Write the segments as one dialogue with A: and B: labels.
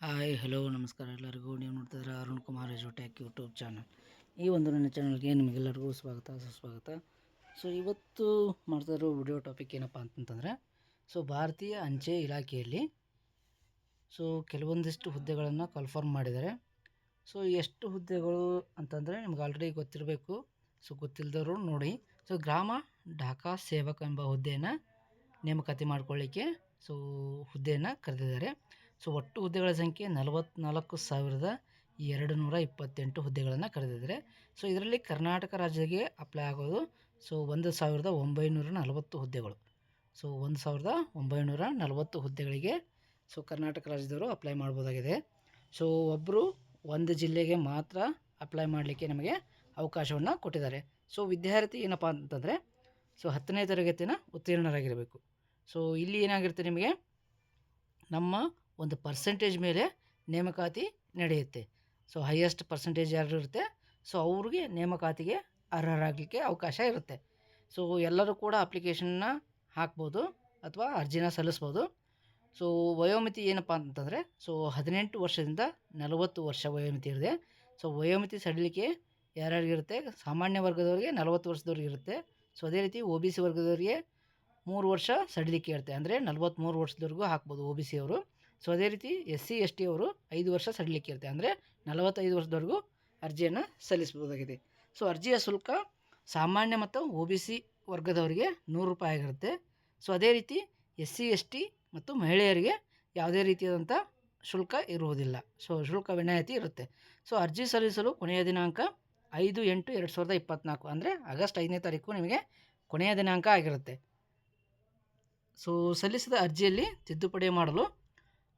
A: Hi, hello, ನಮಸ್ಕಾರ ಎಲ್ಲರಿಗೂ. ನೀವು ನೋಡ್ತಿದ್ರೆ ಅರುಣ್ ಕುಮಾರ್ ಎಜೋಟ್ಯಾಕ್ ಯೂಟ್ಯೂಬ್ ಚಾನಲ್. ಈ ಒಂದು ನನ್ನ ಚಾನಲ್ಗೆ ನಿಮಗೆಲ್ಲರಿಗೂ ಸ್ವಾಗತ, ಸುಸ್ವಾಗತ. ಸೊ ಇವತ್ತು ಮಾಡ್ತಾ ಇರೋ ವಿಡಿಯೋ ಟಾಪಿಕ್ ಏನಪ್ಪ ಅಂತಂತಂದರೆ ಸೊ ಭಾರತೀಯ ಅಂಚೆ ಇಲಾಖೆಯಲ್ಲಿ ಸೊ ಕೆಲವೊಂದಿಷ್ಟು ಹುದ್ದೆಗಳನ್ನು ಕನ್ಫರ್ಮ್ ಮಾಡಿದ್ದಾರೆ. ಸೊ ಎಷ್ಟು ಹುದ್ದೆಗಳು ಅಂತಂದರೆ ನಿಮ್ಗೆ ಆಲ್ರೆಡಿ ಗೊತ್ತಿರಬೇಕು. ಸೊ ಗೊತ್ತಿಲ್ಲದವರು ನೋಡಿ. ಸೊ ಗ್ರಾಮ ಢಾಕಾ ಸೇವಕ ಎಂಬ ಹುದ್ದೆಯನ್ನು ನೇಮಕಾತಿ ಮಾಡ್ಕೊಳ್ಳಿಕ್ಕೆ ಸೊ ಹುದ್ದೆಯನ್ನು ಕರೆದಿದ್ದಾರೆ. ಸೊ ಒಟ್ಟು ಹುದ್ದೆಗಳ ಸಂಖ್ಯೆ ನಲವತ್ತ್ನಾಲ್ಕು ಸಾವಿರದ ಎರಡು ನೂರ ಇಪ್ಪತ್ತೆಂಟು ಹುದ್ದೆಗಳನ್ನು ಕರೆದಿದ್ದಾರೆ ಸೊ ಇದರಲ್ಲಿ ಕರ್ನಾಟಕ ರಾಜ್ಯಕ್ಕೆ ಅಪ್ಲೈ ಆಗೋದು, ಸೊ ಒಂದು ಸಾವಿರದ ಒಂಬೈನೂರ ನಲವತ್ತು ಹುದ್ದೆಗಳು. ಸೊ ಒಂದು ಸಾವಿರದ ಒಂಬೈನೂರ ನಲವತ್ತು ಹುದ್ದೆಗಳಿಗೆ, ಸೊ ಕರ್ನಾಟಕ ರಾಜ್ಯದವರು ಅಪ್ಲೈ ಮಾಡ್ಬೋದಾಗಿದೆ. ಸೊ ಒಬ್ಬರು ಒಂದು ಜಿಲ್ಲೆಗೆ ಮಾತ್ರ ಅಪ್ಲೈ ಮಾಡಲಿಕ್ಕೆ ನಮಗೆ ಅವಕಾಶವನ್ನು ಕೊಟ್ಟಿದ್ದಾರೆ. ಸೊ ವಿದ್ಯಾರ್ಥಿ ಏನಪ್ಪ ಅಂತಂದರೆ, ಸೊ ಹತ್ತನೇ ತರಗತಿನ ಉತ್ತೀರ್ಣರಾಗಿರಬೇಕು. ಸೊ ಇಲ್ಲಿ ಏನಾಗಿರುತ್ತೆ ನಿಮಗೆ, ನಮ್ಮ ಒಂದು ಪರ್ಸೆಂಟೇಜ್ ಮೇಲೆ ನೇಮಕಾತಿ ನಡೆಯುತ್ತೆ. ಸೊ ಹೈಯೆಸ್ಟ್ ಪರ್ಸೆಂಟೇಜ್ ಯಾರು ಇರುತ್ತೆ ಸೊ ಅವ್ರಿಗೆ ನೇಮಕಾತಿಗೆ ಅರ್ಹರಾಗಲಿಕ್ಕೆ ಅವಕಾಶ ಇರುತ್ತೆ. ಸೊ ಎಲ್ಲರೂ ಕೂಡ ಅಪ್ಲಿಕೇಶನ್ನ ಹಾಕ್ಬೋದು ಅಥವಾ ಅರ್ಜಿನ ಸಲ್ಲಿಸ್ಬೋದು. ಸೊ ವಯೋಮಿತಿ ಏನಪ್ಪ ಅಂತಂದರೆ ಸೊ ಹದಿನೆಂಟು ವರ್ಷದಿಂದ ನಲವತ್ತು ವರ್ಷ ವಯೋಮಿತಿ ಇದೆ ಸೊ ವಯೋಮಿತಿ ಸಡಿಲಿಕೆ ಯಾರ್ಯಾರಿಗಿರುತ್ತೆ ಸಾಮಾನ್ಯ ವರ್ಗದವರಿಗೆ ನಲವತ್ತು ವರ್ಷದವ್ರಿಗೆ ಇರುತ್ತೆ. ಸೊ ಅದೇ ರೀತಿ ಒ ಬಿ ಸಿ ವರ್ಗದವರಿಗೆ ಮೂರು ವರ್ಷ ಸಡಿಲಿಕೆ ಇರುತ್ತೆ. ಅಂದರೆ ನಲವತ್ತ್ಮೂರು ವರ್ಷದವರೆಗೂ ಹಾಕ್ಬೋದು ಒ ಬಿ ಸಿ ಅವರು. ಸೊ, ಅದೇ ರೀತಿ ಎಸ್ ಸಿ, ಎಸ್ ಟಿ ಅವರು ಐದು ವರ್ಷ ಸಡಿಲಿಕ್ಕೆ ಇರುತ್ತೆ. ಅಂದರೆ ನಲವತ್ತೈದು ವರ್ಷದವರೆಗೂ ಅರ್ಜಿಯನ್ನು ಸಲ್ಲಿಸ್ಬೋದಾಗಿದೆ ಸೊ, ಅರ್ಜಿಯ ಶುಲ್ಕ ಸಾಮಾನ್ಯ ಮತ್ತು ಒ ಬಿ ಸಿ ವರ್ಗದವರಿಗೆ ನೂರು ರೂಪಾಯಿ ಆಗಿರುತ್ತೆ. ಸೊ, ಅದೇ ರೀತಿ ಎಸ್ ಸಿ, ಎಸ್ ಟಿ ಮತ್ತು ಮಹಿಳೆಯರಿಗೆ ಯಾವುದೇ ರೀತಿಯಾದಂಥ ಶುಲ್ಕ ಇರುವುದಿಲ್ಲ. ಸೊ, ಶುಲ್ಕ ವಿನಾಯಿತಿ ಇರುತ್ತೆ. ಸೊ, ಅರ್ಜಿ ಸಲ್ಲಿಸಲು ಕೊನೆಯ ದಿನಾಂಕ ಐದು ಎಂಟು ಎರಡು ಸಾವಿರದ ಇಪ್ಪತ್ತ್ನಾಲ್ಕು ಅಂದರೆ ಆಗಸ್ಟ್ ಐದನೇ ತಾರೀಕು ನಿಮಗೆ ಕೊನೆಯ ದಿನಾಂಕ ಆಗಿರುತ್ತೆ. ಸೊ, ಸಲ್ಲಿಸಿದ ಅರ್ಜಿಯಲ್ಲಿ ತಿದ್ದುಪಡಿ ಮಾಡಲು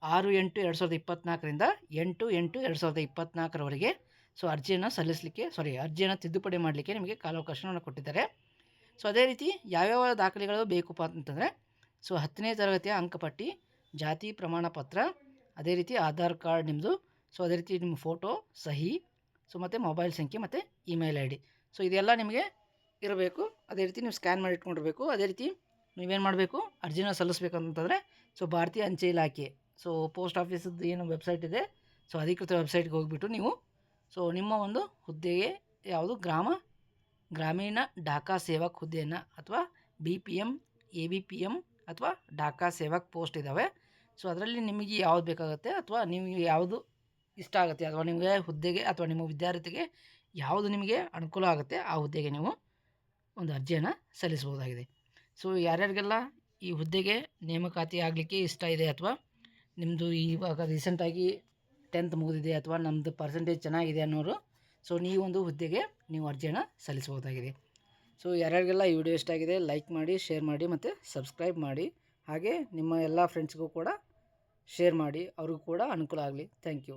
A: ಆರು ಎಂಟು ಎರಡು ಸಾವಿರದ ಇಪ್ಪತ್ತ್ನಾಲ್ಕರಿಂದ ಎಂಟು ಎಂಟು ಎರಡು ಸಾವಿರದ ಇಪ್ಪತ್ತ್ನಾಲ್ಕರವರೆಗೆ ಸೊ ಅರ್ಜಿಯನ್ನು ಸಲ್ಲಿಸಲಿಕ್ಕೆ ಸಾರಿ ಅರ್ಜಿಯನ್ನು ತಿದ್ದುಪಡಿ ಮಾಡಲಿಕ್ಕೆ ನಿಮಗೆ ಕಾಲಾವಕಾಶವನ್ನು ಕೊಟ್ಟಿದ್ದಾರೆ. ಸೊ ಅದೇ ರೀತಿ ಯಾವ್ಯಾವ ದಾಖಲೆಗಳು ಬೇಕಪ್ಪ ಅಂತಂದರೆ, ಸೊ ಹತ್ತನೇ ತರಗತಿಯ ಅಂಕಪಟ್ಟಿ ಜಾತಿ ಪ್ರಮಾಣ ಪತ್ರ, ಅದೇ ರೀತಿ ಆಧಾರ್ ಕಾರ್ಡ್ ನಿಮ್ಮದು ಸೊ ಅದೇ ರೀತಿ ನಿಮ್ಮ ಫೋಟೋ ಸಹಿ, ಸೊ ಮತ್ತು ಮೊಬೈಲ್ ಸಂಖ್ಯೆ ಮತ್ತು ಇಮೇಲ್ ಐ ಡಿ ಸೊ ಇದೆಲ್ಲ ನಿಮಗೆ ಇರಬೇಕು. ಅದೇ ರೀತಿ ನೀವು ಸ್ಕ್ಯಾನ್ ಮಾಡಿ ಇಟ್ಕೊಂಡಿರಬೇಕು. ಅದೇ ರೀತಿ ನೀವೇನು ಮಾಡಬೇಕು? ಅರ್ಜಿನ ಸಲ್ಲಿಸ್ಬೇಕಂತಂದರೆ ಸೊ ಭಾರತೀಯ ಅಂಚೆ ಇಲಾಖೆ ಸೊ ಪೋಸ್ಟ್ ಆಫೀಸದ್ದು ಏನು ವೆಬ್ಸೈಟ್ ಇದೆ. ಸೊ ಅಧಿಕೃತ ವೆಬ್ಸೈಟ್ಗೆ ಹೋಗಿಬಿಟ್ಟು ನೀವು ಸೊ ನಿಮ್ಮ ಒಂದು ಹುದ್ದೆಗೆ ಯಾವುದು ಗ್ರಾಮ, ಗ್ರಾಮೀಣ ಡಾಕಾ ಸೇವಕ್ ಹುದ್ದೆಯನ್ನು ಅಥವಾ B P M A B P M ಅಥವಾ ಡಾಕಾ ಸೇವಕ್ ಪೋಸ್ಟ್ ಇದ್ದಾವೆ ಸೊ ಅದರಲ್ಲಿ ನಿಮಗೆ ಯಾವ್ದು ಬೇಕಾಗುತ್ತೆ ಅಥವಾ ನಿಮಗೆ ಯಾವುದು ಇಷ್ಟ ಆಗುತ್ತೆ ಅಥವಾ ನಿಮಗೆ ಹುದ್ದೆಗೆ ಅಥವಾ ನಿಮ್ಮ ವಿದ್ಯಾರ್ಥಿಗೆ ಯಾವುದು ನಿಮಗೆ ಅನುಕೂಲ ಆಗುತ್ತೆ ಆ ಹುದ್ದೆಗೆ ನೀವು ಒಂದು ಅರ್ಜಿಯನ್ನು ಸಲ್ಲಿಸಬಹುದಾಗಿದೆ. ಸೊ ಯಾರ್ಯಾರಿಗೆಲ್ಲ ಈ ಹುದ್ದೆಗೆ ನೇಮಕಾತಿ ಆಗಲಿಕ್ಕೆ ಇಷ್ಟ ಇದೆ ಅಥವಾ ನಿಮ್ಮದು ಇವಾಗ ರೀಸೆಂಟಾಗಿ ಟೆಂತ್ ಮುಗಿದಿದೆ ಅಥವಾ ನಮ್ಮದು ಪರ್ಸೆಂಟೇಜ್ ಚೆನ್ನಾಗಿದೆ ಅನ್ನೋರು ಸೊ ಒಂದು ಹುದ್ದೆಗೆ ನೀವು ಅರ್ಜಿಯನ್ನು ಸಲ್ಲಿಸಬಹುದಾಗಿದೆ. ಸೊ ಯಾರ್ಯಾರಿಗೆಲ್ಲ ಈ ವಿಡಿಯೋ ಇಷ್ಟ ಆಗಿದೆ ಲೈಕ್ ಮಾಡಿ ಶೇರ್ ಮಾಡಿ ಮತ್ತು ಸಬ್ಸ್ಕ್ರೈಬ್ ಮಾಡಿ. ಹಾಗೆ ನಿಮ್ಮ ಎಲ್ಲ ಫ್ರೆಂಡ್ಸ್ಗೂ ಕೂಡ ಶೇರ್ ಮಾಡಿ, ಅವ್ರಿಗೂ ಕೂಡ ಅನುಕೂಲ ಆಗಲಿ. Thank you